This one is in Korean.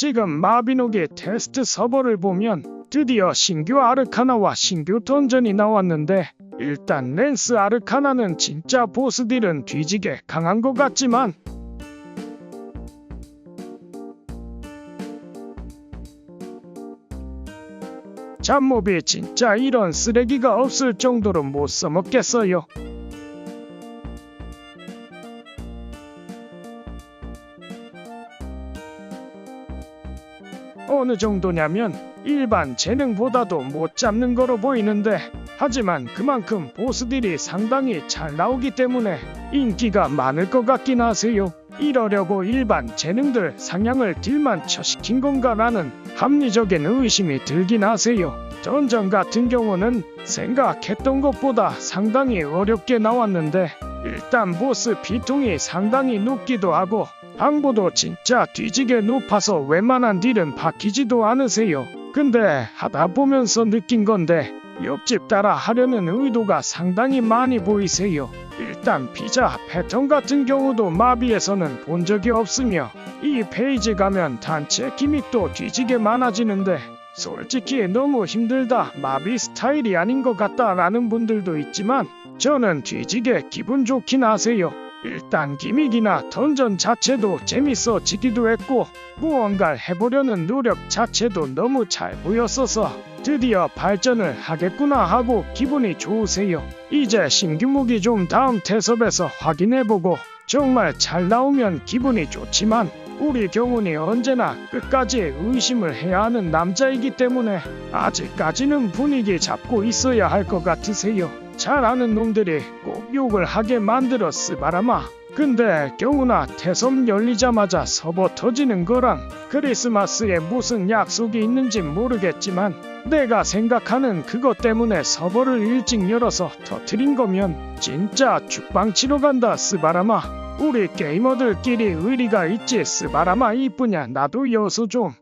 지금 마비노기 테스트 서버를 보면 드디어 신규 아르카나와 신규 던전이 나왔는데 일단 랜스 아르카나는 진짜 보스 딜은 뒤지게 강한 것 같지만 잡몹이 진짜 이런 쓰레기가 없을 정도로 못 써먹겠어요. 어느 정도냐면 일반 재능보다도 못 잡는 거로 보이는데 하지만 그만큼 보스들이 상당히 잘 나오기 때문에 인기가 많을 것 같긴 하세요. 이러려고 일반 재능들 상향을 딜만 처시킨 건가라는 합리적인 의심이 들긴 하세요. 전전 같은 경우는 생각했던 것보다 상당히 어렵게 나왔는데 일단 보스 비통이 상당히 높기도 하고 항보도 진짜 뒤지게 높아서 웬만한 딜은 바뀌지도 않으세요. 근데 하다 보면서 느낀 건데 옆집 따라 하려는 의도가 상당히 많이 보이세요. 일단 피자 패턴 같은 경우도 마비에서는 본 적이 없으며 이 페이지 가면 단체 기믹도 뒤지게 많아지는데 솔직히 너무 힘들다 마비 스타일이 아닌 것 같다라는 분들도 있지만 저는 뒤지게 기분 좋긴 하세요. 일단 기믹이나 던전 자체도 재밌어지기도 했고 무언가를 해보려는 노력 자체도 너무 잘 보였어서 드디어 발전을 하겠구나 하고 기분이 좋으세요. 이제 신규 무기 좀 다음 태섭에서 확인해보고 정말 잘 나오면 기분이 좋지만 우리 경훈이 언제나 끝까지 의심을 해야 하는 남자이기 때문에 아직까지는 분위기 잡고 있어야 할 것 같으세요. 잘 아는 놈들이 꼭 욕을 하게 만들어 쓰바라마. 근데 경우나 태섬 열리자마자 서버 터지는 거랑 크리스마스에 무슨 약속이 있는지 모르겠지만 내가 생각하는 그것 때문에 서버를 일찍 열어서 터트린 거면 진짜 죽방 치러 간다 스바라마. 우리 게이머들끼리 의리가 있지 스바라마. 이쁘냐? 나도 여수 좀